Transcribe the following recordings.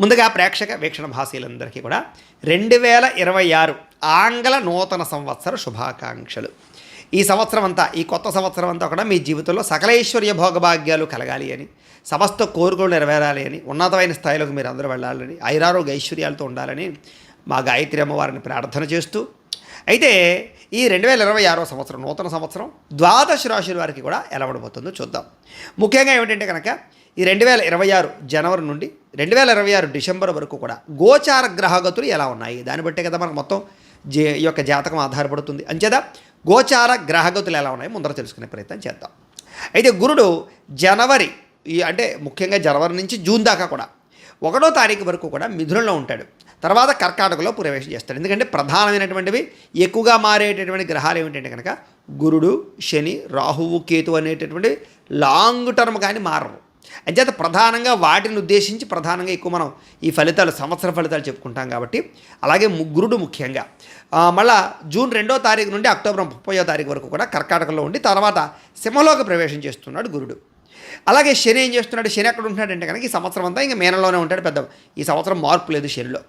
ముందుగా ప్రేక్షక వీక్షణ భాషలందరికీ కూడా రెండు వేల ఇరవై ఆరు ఆంగ్ల నూతన సంవత్సర శుభాకాంక్షలు. ఈ సంవత్సరం అంతా ఈ కొత్త సంవత్సరం అంతా కూడా మీ జీవితంలో సకలైశ్వర్య భోగభాగ్యాలు కలగాలి అని సమస్త కోరికలు నెరవేరాలి అని ఉన్నతమైన స్థాయిలోకి మీరు అందరూ వెళ్ళాలని ఐరారోగ్య ఐశ్వర్యాలతో ఉండాలని మా గాయత్రి అమ్మవారిని ప్రార్థన చేస్తూ అయితే ఈ రెండు వేల ఇరవై ఆరో సంవత్సరం నూతన సంవత్సరం ద్వాదశ రాశుల వారికి కూడా ఎలా ఉండబోతుందో చూద్దాం. ముఖ్యంగా ఏమిటంటే కనుక ఈ రెండు వేల ఇరవై ఆరు జనవరి నుండి రెండు వేల ఇరవై ఆరు డిసెంబర్ వరకు కూడా గోచార గ్రహగతులు ఎలా ఉన్నాయి? దాన్ని బట్టే కదా మనకు మొత్తం జే ఈ యొక్క జాతకం ఆధారపడుతుంది. అంచేత గోచార గ్రహగతులు ఎలా ఉన్నాయి? ముందర తెలుసుకునే ప్రయత్నం చేద్దాం. అయితే గురుడు జనవరి ఈ అంటే ముఖ్యంగా జనవరి నుంచి జూన్ దాకా కూడా ఒకటో తారీఖు వరకు కూడా మిథునంలో ఉంటాడు. తర్వాత కర్కాటకలో ప్రవేశం చేస్తాడు. ఎందుకంటే ప్రధానమైనటువంటివి ఎక్కువగా మారేటటువంటి గ్రహాలు ఏమిటంటే కనుక గురుడు శని రాహువు కేతు అనేటటువంటి లాంగ్ టర్మ్ కానీ మారవు అంచేత ప్రధానంగా వాటిని ఉద్దేశించి ప్రధానంగా ఎక్కువ మనం ఈ ఫలితాలు సంవత్సర ఫలితాలు చెప్పుకుంటాం కాబట్టి అలాగే ముగ్గురుడు గురుడు ముఖ్యంగా. మళ్ళా జూన్ రెండో తారీఖు నుండి అక్టోబర్ ముప్పయో తారీఖు వరకు కూడా కర్కాటకలో ఉండి తర్వాత సింహలోకి ప్రవేశం చేస్తున్నాడు గురుడు. అలాగే శని ఏం చేస్తున్నాడు? శని ఎక్కడ ఉంటున్నాడంటే కనుక ఈ సంవత్సరం అంతా ఇంకా మేనలోనే ఉంటాడు పెద్ద ఈ సంవత్సరం మార్పు లేదు శనిలో.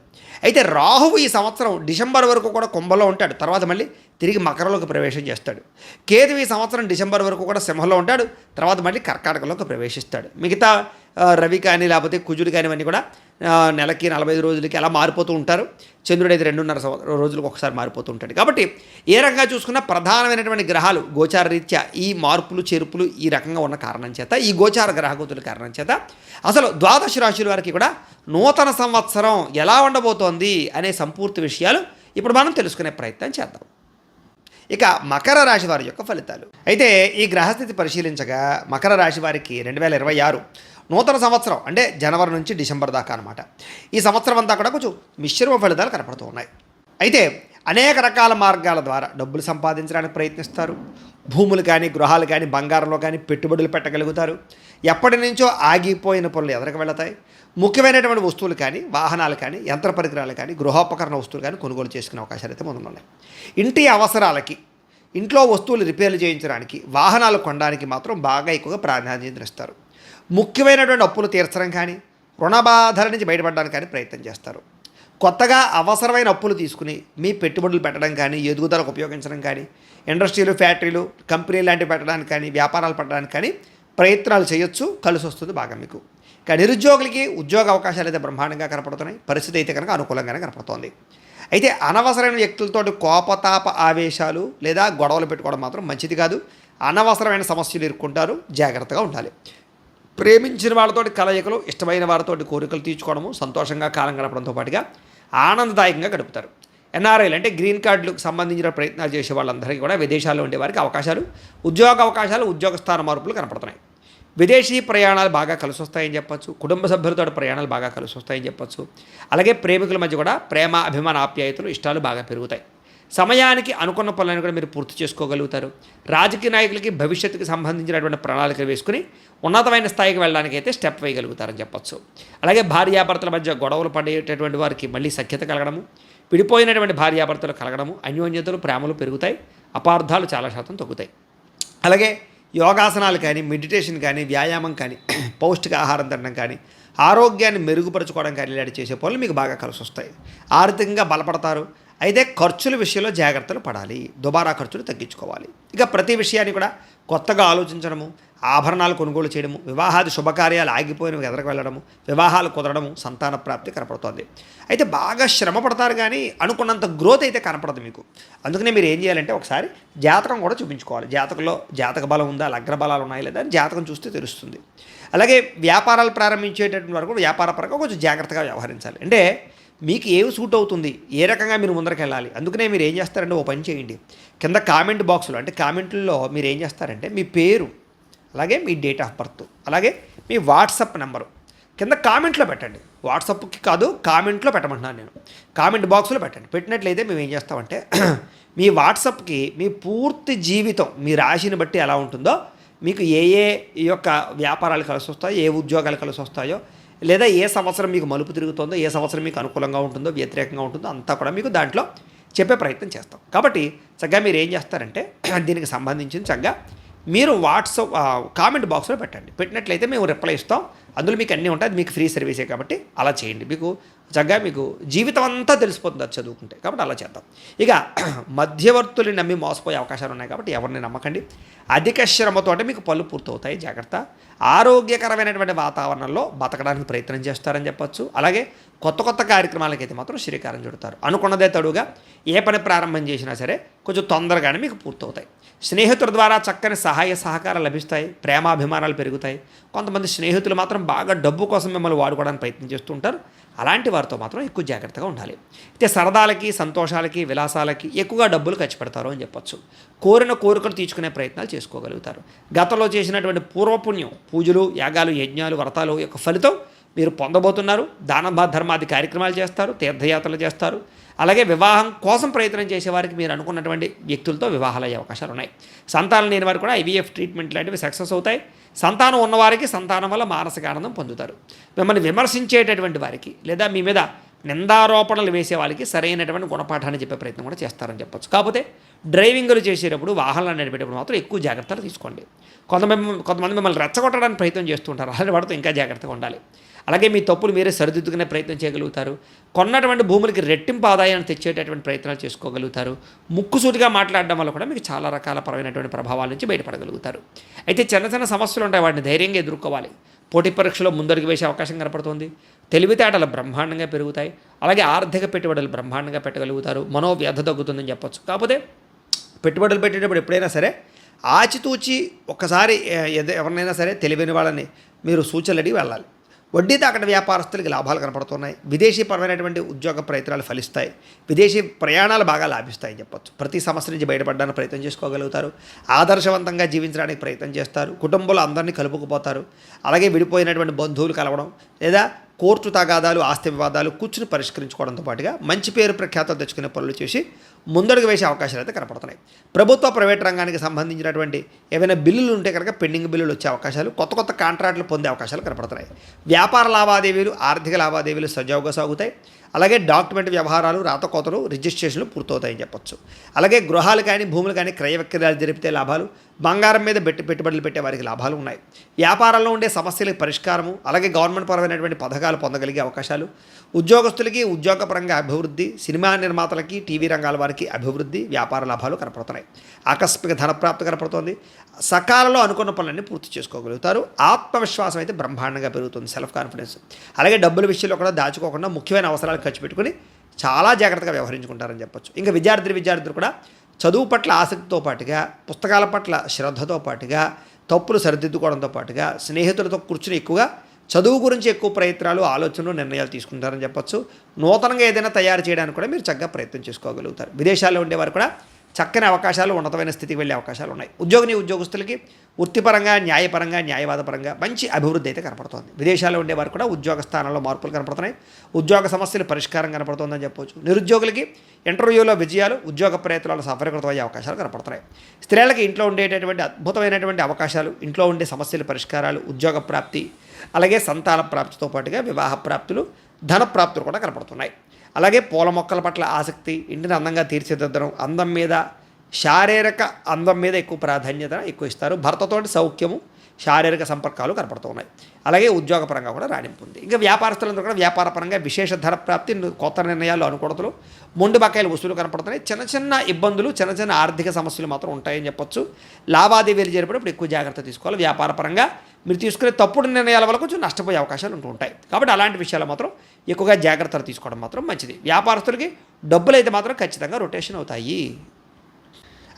అయితే రాహువు ఈ సంవత్సరం డిసెంబర్ వరకు కూడా కుంభలో ఉంటాడు. తర్వాత మళ్ళీ తిరిగి మకరంలోకి ప్రవేశం చేస్తాడు. కేతు ఈ సంవత్సరం డిసెంబర్ వరకు కూడా సింహంలో ఉంటాడు. తర్వాత మళ్ళీ కర్కాటకలోకి ప్రవేశిస్తాడు. మిగతా రవి కానీ లేకపోతే కుజుడు కానీ ఇవన్నీ కూడా నెలకి నలభై ఐదు రోజులకి అలా మారిపోతూ ఉంటారు. చంద్రుడు అయితే రెండున్నర రోజులకు ఒకసారి మారిపోతూ ఉంటాడు. కాబట్టి ఏ రకంగా చూసుకున్నా ప్రధానమైనటువంటి గ్రహాలు గోచార రీత్యా ఈ మార్పులు చేర్పులు ఈ రకంగా ఉన్న కారణం చేత ఈ గోచార గ్రహగతుల కారణం చేత అసలు ద్వాదశ రాశుల వారికి కూడా నూతన సంవత్సరం ఎలా ఉండబోతోంది అనే సంపూర్తి విషయాలు ఇప్పుడు మనం తెలుసుకునే ప్రయత్నం చేద్దాం. ఇక మకర రాశి వారి యొక్క ఫలితాలు. అయితే ఈ గ్రహస్థితి పరిశీలించగా మకర రాశి వారికి రెండు వేల ఇరవై ఆరు నూతన సంవత్సరం అంటే జనవరి నుంచి డిసెంబర్ దాకా అనమాట ఈ సంవత్సరం అంతా కూడా కొంచెం మిశ్రమ ఫలితాలు కనపడుతూ ఉన్నాయి. అయితే అనేక రకాల మార్గాల ద్వారా డబ్బులు సంపాదించడానికి ప్రయత్నిస్తారు. భూములు కానీ గృహాలు కానీ బంగారంలో కానీ పెట్టుబడులు పెట్టగలుగుతారు. ఎప్పటి నుంచో ఆగిపోయిన పనులు ఎదరికి వెళతాయి. ముఖ్యమైనటువంటి వస్తువులు కానీ వాహనాలు కానీ యంత్ర పరికరాలు కానీ గృహోపకరణ వస్తువులు కానీ కొనుగోలు చేసుకునే అవకాశాలు అయితే ముందున్నాయి. ఇంటి అవసరాలకి ఇంట్లో వస్తువులు రిపేర్లు చేయించడానికి వాహనాలు కొనడానికి మాత్రం బాగా ఎక్కువగా ప్రాధాన్యత ఇస్తారు. ముఖ్యమైనటువంటి అప్పులు తీర్చడం కానీ రుణ బాధల నుంచి బయటపడడానికి కానీ ప్రయత్నం చేస్తారు. కొత్తగా అవసరమైన అప్పులు తీసుకుని మీ పెట్టుబడులు పెట్టడం కానీ ఎదుగుదలకు ఉపయోగించడం కానీ ఇండస్ట్రీలు ఫ్యాక్టరీలు కంపెనీలు లాంటివి పెట్టడానికి కానీ వ్యాపారాలు పెట్టడానికి కానీ ప్రయత్నాలు చేయొచ్చు కలిసి వస్తుంది బాగా మీకు. ఇక నిరుద్యోగులకి ఉద్యోగ అవకాశాలు అయితే బ్రహ్మాండంగా కనపడుతున్నాయి. పరిస్థితి అయితే కనుక అనుకూలంగానే కనపడుతోంది. అయితే అనవసరమైన వ్యక్తులతోటి కోపతాప ఆవేశాలు లేదా గొడవలు పెట్టుకోవడం మాత్రం మంచిది కాదు. అనవసరమైన సమస్యలు ఎదుర్కొంటారు. జాగ్రత్తగా ఉండాలి. ప్రేమించిన వాళ్ళతోటి కలయికలు ఇష్టమైన వారితోటి కోరికలు తీర్చుకోవడము సంతోషంగా కాలం గడపడంతో పాటుగా ఆనందదాయకంగా గడుపుతారు. ఎన్ఆర్ఐలు అంటే గ్రీన్ కార్డులకు సంబంధించిన ప్రయత్నాలు చేసే వాళ్ళందరికీ కూడా విదేశాల్లో ఉండే వారికి అవకాశాలు ఉద్యోగ అవకాశాలు ఉద్యోగ స్థాన మార్పులు కనపడుతున్నాయి. విదేశీ ప్రయాణాలు బాగా కలిసి వస్తాయని చెప్పచ్చు. కుటుంబ సభ్యులతో ప్రయాణాలు బాగా కలిసి వస్తాయని చెప్పచ్చు. అలాగే ప్రేమికుల మధ్య కూడా ప్రేమ అభిమాన ఆప్యాయతలు ఇష్టాలు బాగా పెరుగుతాయి. సమయానికి అనుకున్న పనులను కూడా మీరు పూర్తి చేసుకోగలుగుతారు. రాజకీయ నాయకులకి భవిష్యత్తుకి సంబంధించినటువంటి ప్రణాళికలు వేసుకుని ఉన్నతమైన స్థాయికి వెళ్ళడానికి అయితే స్టెప్ వేయగలుగుతారని చెప్పచ్చు. అలాగే భార్యాభర్తల మధ్య గొడవలు పడేటటువంటి వారికి మళ్ళీ సఖ్యత కలగడము విడిపోయినటువంటి భార్యాభర్తలు కలగడము అన్యోన్యతలు ప్రేమలు పెరుగుతాయి అపార్థాలు చాలా శాతం తగ్గుతాయి. అలాగే యోగాసనాలు కానీ మెడిటేషన్ కానీ వ్యాయామం కానీ పౌష్టిక ఆహారం తినడం కానీ ఆరోగ్యాన్ని మెరుగుపరచుకోవడం కానీ ఇలాంటి చేసే పనులు మీకు బాగా కలిసి వస్తాయి. ఆర్థికంగా బలపడతారు. అయితే ఖర్చుల విషయంలో జాగ్రత్తలు పడాలి. దుబారా ఖర్చులు తగ్గించుకోవాలి. ఇక ప్రతి విషయాన్ని కూడా కొత్తగా ఆలోచించడము ఆభరణాలు కొనుగోలు చేయడము వివాహాది శుభకార్యాలు ఆగిపోయినవి ఎదరకు వెళ్ళడము వివాహాలు కుదరడము సంతాన ప్రాప్తి కనపడుతోంది. అయితే బాగా శ్రమ పడతారు కానీ అనుకున్నంత గ్రోత్ అయితే కనపడదు మీకు. అందుకనే మీరు ఏం చేయాలంటే ఒకసారి జాతకం కూడా చూపించుకోవాలి. జాతకంలో జాతక బలం ఉందా లగ్న బలాలు ఉన్నాయా లేదా అని జాతకం చూస్తే తెలుస్తుంది. అలాగే వ్యాపారాలు ప్రారంభించేటటువంటి వరకు వ్యాపార పరంగా కొంచెం జాగ్రత్తగా వ్యవహరించాలి. అంటే మీకు ఏమి సూట్ అవుతుంది? ఏ రకంగా మీరు ముందరకు వెళ్ళాలి? అందుకనే మీరు ఏం చేస్తారంటే ఓ పని చేయండి. కింద కామెంట్ బాక్సులో అంటే కామెంట్లో మీరు ఏం చేస్తారంటే మీ పేరు అలాగే మీ డేట్ ఆఫ్ బర్త్ అలాగే మీ వాట్సాప్ నెంబరు కింద కామెంట్లో పెట్టండి. వాట్సాప్కి కాదు కామెంట్లో పెట్టమంటున్నాను నేను. కామెంట్ బాక్స్లో పెట్టండి. పెట్టినట్లయితే మేము ఏం చేస్తామంటే మీ వాట్సాప్కి మీ పూర్తి జీవితం మీ రాశిని బట్టి ఎలా ఉంటుందో మీకు ఏ ఏ యొక్క వ్యాపారాలు కలిసి వస్తాయో ఏ ఉద్యోగాలు కలిసి వస్తాయో లేదా ఏ సంవత్సరం మీకు మలుపు తిరుగుతుందో ఏ సంవత్సరం మీకు అనుకూలంగా ఉంటుందో వ్యతిరేకంగా ఉంటుందో అంతా కూడా మీకు దాంట్లో చెప్పే ప్రయత్నం చేస్తాం. కాబట్టి చక్కగా మీరు ఏం చేస్తారంటే దీనికి సంబంధించిన చక్కగా మీరు వాట్సాప్ కామెంట్ బాక్స్లో పెట్టండి. పెట్టినట్లయితే మేము రిప్లై ఇస్తాం. అందులో మీకు అన్నీ ఉంటాయి. అది మీకు ఫ్రీ సర్వీసే కాబట్టి అలా చేయండి. మీకు చక్కగా మీకు జీవితం అంతా తెలిసిపోతుంది అది చదువుకుంటే. కాబట్టి అలా చేద్దాం. ఇక మధ్యవర్తుల్ని నమ్మి మోసపోయే అవకాశాలు ఉన్నాయి కాబట్టి ఎవరిని నమ్మకండి. అధిక శ్రమతో మీకు పళ్ళు పూర్తవుతాయి జాగ్రత్త. ఆరోగ్యకరమైనటువంటి వాతావరణంలో బతకడానికి ప్రయత్నం చేస్తారని చెప్పొచ్చు. అలాగే కొత్త కొత్త కార్యక్రమాలకి అయితే మాత్రం శ్రీకారం చుడతారు. అనుకున్నదే తడుగా ఏ పని ప్రారంభం చేసినా సరే కొంచెం తొందరగానే మీకు పూర్తవుతాయి. స్నేహితుల ద్వారా చక్కని సహాయ సహకారాలు లభిస్తాయి ప్రేమాభిమానాలు పెరుగుతాయి. కొంతమంది స్నేహితులు మాత్రం బాగా డబ్బు కోసం మిమ్మల్ని వాడుకోవడానికి ప్రయత్నం చేస్తుంటారు అలాంటి వారితో మాత్రం ఎక్కువ జాగ్రత్తగా ఉండాలి. అయితే సరదాలకి సంతోషాలకి విలాసాలకి ఎక్కువగా డబ్బులు ఖర్చు పెడతారు అని చెప్పొచ్చు. కోరిన కోరికలు తీర్చుకునే ప్రయత్నాలు చేసుకోగలుగుతారు. గతంలో చేసినటువంటి పూర్వపుణ్యం పూజలు యాగాలు యజ్ఞాలు వ్రతాలు యొక్క ఫలితం మీరు పొందబోతున్నారు. దాన ధర్మాది కార్యక్రమాలు చేస్తారు తీర్థయాత్రలు చేస్తారు. అలాగే వివాహం కోసం ప్రయత్నం చేసేవారికి మీరు అనుకున్నటువంటి వ్యక్తులతో వివాహాలు అయ్యే అవకాశాలు ఉన్నాయి. సంతానం లేని వారు కూడా ఐవీఎఫ్ ట్రీట్మెంట్ లాంటివి సక్సెస్ అవుతాయి. సంతానం ఉన్నవారికి సంతానం వల్ల మానసిక ఆనందం పొందుతారు. మిమ్మల్ని విమర్శించేటటువంటి వారికి లేదా మీ మీద నిందారోపణలు వేసే వాళ్ళకి సరైనటువంటి గుణపాఠాన్ని చెప్పే ప్రయత్నం కూడా చేస్తారని చెప్పొచ్చు. కాకపోతే డ్రైవింగ్లు చేసేటప్పుడు వాహనాలు నడిపేటప్పుడు మాత్రం ఎక్కువ జాగ్రత్తలు తీసుకోండి. కొంతమంది కొంతమంది మిమ్మల్ని రెచ్చగొట్టడానికి ప్రయత్నం చేస్తుంటారు అలాంటి వాడితో ఇంకా జాగ్రత్తగా ఉండాలి. అలాగే మీ తప్పులు మీరే సరిదిద్దుకునే ప్రయత్నం చేయగలుగుతారు. కొన్నటువంటి భూములకి రెట్టింపు ఆదాయాన్ని తెచ్చేటటువంటి ప్రయత్నాలు చేసుకోగలుగుతారు. ముక్కుసూటిగా మాట్లాడడం వల్ల కూడా మీకు చాలా రకాల పరమైనటువంటి ప్రభావాల నుంచి బయటపడగలుగుతారు. అయితే చిన్న చిన్న సమస్యలు ఉంటాయి వాటిని ధైర్యంగా ఎదుర్కోవాలి. పోటీ పరీక్షలో ముందడుగు వేసే అవకాశం కనపడుతుంది. తెలివితేటలు బ్రహ్మాండంగా పెరుగుతాయి. అలాగే ఆర్థిక పెట్టుబడులు బ్రహ్మాండంగా పెట్టగలుగుతారు. మనోవ్యధ తగ్గుతుందని చెప్పొచ్చు. కాకపోతే పెట్టుబడులు పెట్టేటప్పుడు ఎప్పుడైనా సరే ఆచితూచి ఒక్కసారి ఎవరినైనా సరే తెలివైన వాళ్ళని మీరు సూచనలు అడిగి వెళ్ళాలి. వడ్డీ తాకట వ్యాపారస్తులకి లాభాలు కనపడుతున్నాయి. విదేశీ పరమైనటువంటి ఉద్యోగ ప్రయత్నాలు ఫలిస్తాయి. విదేశీ ప్రయాణాలు బాగా లాభిస్తాయని చెప్పొచ్చు. ప్రతి సమస్య నుంచి బయటపడడానికి ప్రయత్నం చేసుకోగలుగుతారు. ఆదర్శవంతంగా జీవించడానికి ప్రయత్నం చేస్తారు. కుటుంబంలో అందరినీ కలుపుకుపోతారు. అలాగే విడిపోయినటువంటి బంధువులు కలవడం లేదా కోర్టు తగాదాలు ఆస్తి వివాదాలు కూర్చుని పరిష్కరించుకోవడంతో పాటుగా మంచి పేరు ప్రఖ్యాతలు తెచ్చుకునే పనులు చేసి ముందడుగు వేసే అవకాశాలు అయితే కనపడుతున్నాయి. ప్రభుత్వ ప్రైవేట్ రంగానికి సంబంధించినటువంటి ఏవైనా బిల్లులు ఉంటే కనుక పెండింగ్ బిల్లులు వచ్చే అవకాశాలు కొత్త కొత్త కాంట్రాక్టులు పొందే అవకాశాలు కనపడుతున్నాయి. వ్యాపార లావాదేవీలు ఆర్థిక లావాదేవీలు సజావుగా సాగుతాయి. అలాగే డాక్యుమెంట్ వ్యవహారాలు రాతకోతలు రిజిస్ట్రేషన్లు పూర్తవుతాయని చెప్పొచ్చు. అలాగే గృహాలు కానీ భూములు కానీ క్రయ విక్రయాలు జరిపితే లాభాలు బంగారం మీద పెట్టి పెట్టుబడులు పెట్టే వారికి లాభాలు ఉన్నాయి. వ్యాపారంలో ఉండే సమస్యలకు పరిష్కారము అలాగే గవర్నమెంట్ పరమైనటువంటి పథకాలు పొందగలిగే అవకాశాలు ఉద్యోగస్తులకి ఉద్యోగపరంగా అభివృద్ధి సినిమా నిర్మాతలకి టీవీ రంగాల వారికి అభివృద్ధి వ్యాపార లాభాలు కనపడుతున్నాయి. ఆకస్మిక ధనప్రాప్తి కనపడుతోంది. సకాలంలో అనుకున్న పనులన్నీ పూర్తి చేసుకోగలుగుతారు. ఆత్మవిశ్వాసం అయితే బ్రహ్మాండంగా పెరుగుతుంది. సెల్ఫ్ కాన్ఫిడెన్స్ అలాగే డబ్బుల విషయంలో కూడా దాచుకోకుండా ముఖ్యమైన అవసరాలు ఖర్చు పెట్టుకుని చాలా జాగ్రత్తగా వ్యవహరించుకుంటారని చెప్పొచ్చు. ఇంకా విద్యార్థులు విద్యార్థులు కూడా చదువు పట్ల ఆసక్తితో పాటుగా పుస్తకాల పట్ల శ్రద్ధతో పాటుగా తప్పులు సరిదిద్దుకోవడంతో పాటుగా స్నేహితులతో కూర్చుని ఎక్కువగా చదువు గురించి ఎక్కువ ప్రయత్నాలు ఆలోచనలు నిర్ణయాలు తీసుకుంటారని చెప్పొచ్చు. నూతనంగా ఏదైనా తయారు చేయడానికి కూడా మీరు చక్కగా ప్రయత్నం చేసుకోగలుగుతారు. విదేశాల్లో ఉండేవారు కూడా చక్కని అవకాశాలు ఉన్నతమైన స్థితికి వెళ్ళే అవకాశాలు ఉన్నాయి. ఉద్యోగిని ఉద్యోగస్తులకి వృత్తిపరంగా న్యాయపరంగా న్యాయవాదపరంగా మంచి అభివృద్ధి అయితే కనపడుతోంది. విదేశాల్లో ఉండేవారు కూడా ఉద్యోగ స్థానంలో మార్పులు కనపడుతున్నాయి. ఉద్యోగ సమస్యలు పరిష్కారం కనపడుతోందని చెప్పవచ్చు నిరుద్యోగులకి ఇంటర్వ్యూలో విజయాలు ఉద్యోగ ప్రయత్నాలు సఫలీకృతం అయ్యే అవకాశాలు కనపడుతున్నాయి. స్త్రీలకి ఇంట్లో ఉండేటటువంటి అద్భుతమైనటువంటి అవకాశాలు ఇంట్లో ఉండే సమస్యల పరిష్కారాలు ఉద్యోగ ప్రాప్తి అలాగే సంతాన ప్రాప్తితో పాటుగా వివాహ ప్రాప్తులు ధన ప్రాప్తులు కూడా కనపడుతున్నాయి. అలాగే పూల మొక్కల పట్ల ఆసక్తి ఇంటిని అందంగా తీర్చిదిద్దడం అందం మీద శారీరక అందం మీద ఎక్కువ ప్రాధాన్యత ఎక్కువ ఇస్తారు. భర్తతోటి సౌఖ్యము శారీరక సంపర్కాలు కనపడుతున్నాయి. అలాగే ఉద్యోగపరంగా కూడా రాణింపు ఉంది. ఇంకా వ్యాపారస్తులందరూ కూడా వ్యాపారపరంగా విశేష ధర ప్రాప్తి కొత్త నిర్ణయాలు అనుకూడతలు మొండి బకాయిలు వసూలు కనపడుతున్నాయి. చిన్న చిన్న ఇబ్బందులు చిన్న చిన్న ఆర్థిక సమస్యలు మాత్రం ఉంటాయని చెప్పొచ్చు. లావాదేవీలు జరిపేటప్పుడు ఎక్కువ జాగ్రత్త తీసుకోవాలి. వ్యాపారపరంగా మీరు తీసుకునే తప్పుడు నిర్ణయాల వల్ల కొంచెం నష్టపోయే అవకాశాలు ఉంటూ ఉంటాయి. కాబట్టి అలాంటి విషయాలు మాత్రం ఎక్కువగా జాగ్రత్తలు తీసుకోవడం మాత్రం మంచిది. వ్యాపారస్తులకి డబ్బులు అయితే మాత్రం ఖచ్చితంగా రొటేషన్ అవుతాయి.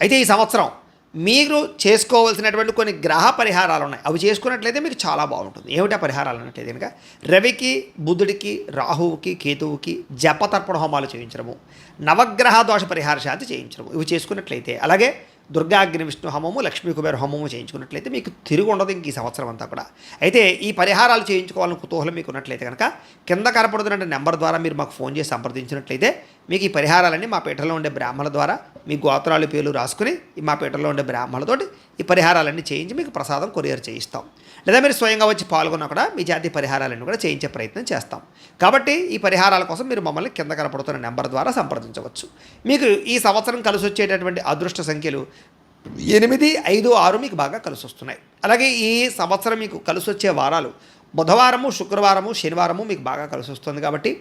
అయితే ఈ సంవత్సరం మీరు చేసుకోవాల్సినటువంటి కొన్ని గ్రహ పరిహారాలు ఉన్నాయి. అవి చేసుకున్నట్లయితే మీకు చాలా బాగుంటుంది. ఏమిటా పరిహారాలు అన్నట్లయితే కనుక రవికి బుధుడికి రాహువుకి కేతువుకి జపతర్పణ హోమాలు చేయించడము నవగ్రహ దోష పరిహార శాంతి చేయించడము ఇవి చేసుకున్నట్లయితే. అలాగే దుర్గా అగ్ని విష్ణు హోమము లక్ష్మీ కుబేర హోమము చేయించుకున్నట్లయితే మీకు తిరిగి ఉండదు ఇంక ఈ సంవత్సరం అంతా కూడా. అయితే ఈ పరిహారాలు చేయించుకోవాలని కుతూహలం మీకు ఉన్నట్లయితే కనుక కింద కనపడుతున్న నెంబర్ ద్వారా మీరు మాకు ఫోన్ చేసి సంప్రదించినట్లయితే మీకు ఈ పరిహారాలన్నీ మా పీఠంలో ఉండే బ్రాహ్మణుల ద్వారా మీ గోత్రాలు పేర్లు రాసుకుని మా పీఠంలో ఉండే బ్రాహ్మణులతోటి ఈ పరిహారాలన్నీ చేయించి మీకు ప్రసాదం కొరియర్ చేయిస్తాం. లేదా మీరు స్వయంగా వచ్చి పాల్గొన్నా కూడా మీ జాతి పరిహారాలన్నీ కూడా చేయించే ప్రయత్నం చేస్తాం. కాబట్టి ఈ పరిహారాల కోసం మీరు మమ్మల్ని కింద కనపడుతున్న నెంబర్ ద్వారా సంప్రదించవచ్చు. మీకు ఈ సంవత్సరం కలిసి వచ్చేటటువంటి అదృష్ట సంఖ్యలు ఎనిమిది ఐదు ఆరు మీకు బాగా కలిసి వస్తున్నాయి. అలాగే ఈ సంవత్సరం మీకు కలిసి వచ్చే వారాలు బుధవారము శుక్రవారము శనివారము మీకు బాగా కలిసి వస్తుంది కాబట్టి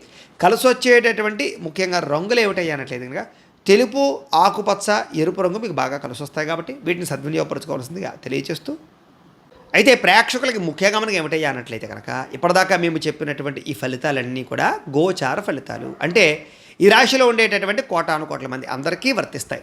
కలిసి వచ్చేటటువంటి ముఖ్యంగా రంగులు ఏమిటయ్యానట్లేదు కనుక తెలుపు ఆకుపచ్చ ఎరుపు రంగు మీకు బాగా కలిసొస్తాయి కాబట్టి వీటిని సద్వినియోగపరచుకోవాల్సిందిగా తెలియచేస్తూ. అయితే ప్రేక్షకులకి ముఖ్య గమనం ఏమిటయ్యా అన్నట్లయితే కనుక ఇప్పటిదాకా మేము చెప్పినటువంటి ఈ ఫలితాలన్నీ కూడా గోచార ఫలితాలు. అంటే ఈ రాశిలో ఉండేటటువంటి కోటాను కోట్ల మంది అందరికీ వర్తిస్తాయి.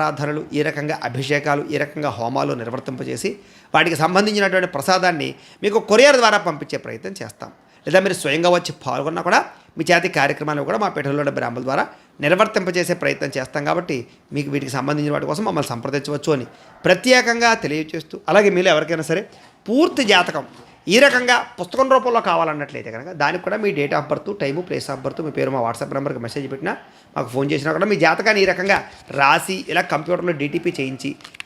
ఆరాధనలు ఈ రకంగా అభిషేకాలు ఈ రకంగా హోమాలు నిర్వర్తింపజేసి వాటికి సంబంధించినటువంటి ప్రసాదాన్ని మీకు కొరియర్ ద్వారా పంపించే ప్రయత్నం చేస్తాం. లేదా మీరు స్వయంగా వచ్చి పాల్గొన్నా కూడా మీ చేతి కార్యక్రమాలు కూడా మా పీఠంలో ఉన్న బ్రాహ్మణుల ద్వారా నిర్వర్తింపజేసే ప్రయత్నం చేస్తాం కాబట్టి మీకు వీటికి సంబంధించిన వాటి కోసం మమ్మల్ని సంప్రదించవచ్చు అని ప్రత్యేకంగా తెలియజేస్తూ అలాగే మీరు ఎవరికైనా సరే పూర్తి జాతకం ఈ రకంగా పుస్తకం రూపంలో కావాలన్నట్లయితే కనుక దానికి కూడా మీ date of birth time place of birth మీ పేరు మా వాట్సాప్ నెంబర్కి మెసేజ్ పెట్టినా మాకు ఫోన్ చేసినా కూడా మీ జాతకాన్ని ఈ రకంగా రాసి ఇలా కంప్యూటర్లో డీటీపీ చేయించి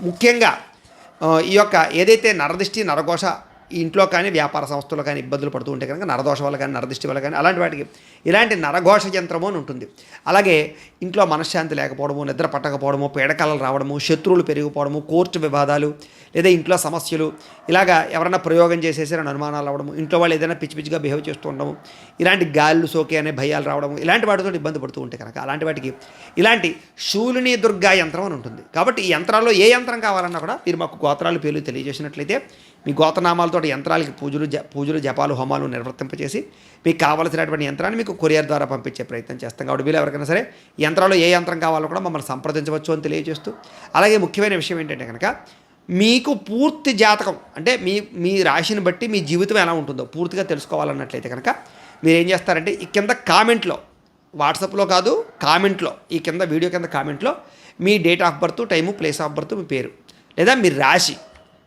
ముఖ్యంగా ఈ యొక్క ఏదైతే నరదిష్టి నరఘోష ఇంట్లో కానీ వ్యాపార సంస్థలు కానీ ఇబ్బందులు పడుతూ ఉంటే కనుక నరదోష వల్ల కానీ నరదిష్టి వల్ల కానీ అలాంటి వాటికి ఇలాంటి నరఘోష యంత్రము అని ఉంటుంది. అలాగే ఇంట్లో మనశ్శాంతి లేకపోవడము నిద్ర పట్టకపోవడము పీడకలలు రావడము శత్రువులు పెరిగిపోవడము కోర్టు వివాదాలు లేదా ఇంట్లో సమస్యలు ఇలాగా ఎవరైనా ప్రయోగం చేసేసారని అనుమానాలు రావడము ఇంట్లో వాళ్ళు ఏదైనా పిచ్చి పిచ్చిగా బిహేవ్ చేస్తూ ఉండడము ఇలాంటి గాళ్ళు సోకే అనే భయాలు రావడము ఇలాంటి వాటితో ఇబ్బంది పడుతూ ఉంటే కనుక అలాంటి వాటికి ఇలాంటి శూలిని దుర్గా యంత్రం అని ఉంటుంది. కాబట్టి ఈ యంత్రాల్లో ఏ యంత్రం కావాలన్నా కూడా మీరు మాకు గోత్రాలు పేర్లు తెలియజేసినట్లయితే మీ గోతనామాలతో యంత్రాలకి పూజలు జ పూజలు జపాలు హోమాలు నిర్వర్తింపచేసి మీకు కావలసినటువంటి యంత్రాన్ని మీకు కొరియర్ ద్వారా పంపించే ప్రయత్నం చేస్తాం. కాబట్టి వీళ్ళు ఎవరికైనా సరే యంత్రాలు ఏ యంత్రం కావాలో కూడా మమ్మల్ని సంప్రదించవచ్చు అని తెలియజేస్తూ అలాగే ముఖ్యమైన విషయం ఏంటంటే కనుక మీకు పూర్తి జాతకం అంటే మీ మీ రాశిని బట్టి మీ జీవితం ఎలా ఉంటుందో పూర్తిగా తెలుసుకోవాలన్నట్లయితే కనుక మీరు ఏం చేస్తారంటే ఈ కింద కామెంట్లో వాట్సాప్లో కాదు కామెంట్లో ఈ కింద వీడియో కింద కామెంట్లో మీ date of birth time place of birth మీ పేరు లేదా మీ రాశి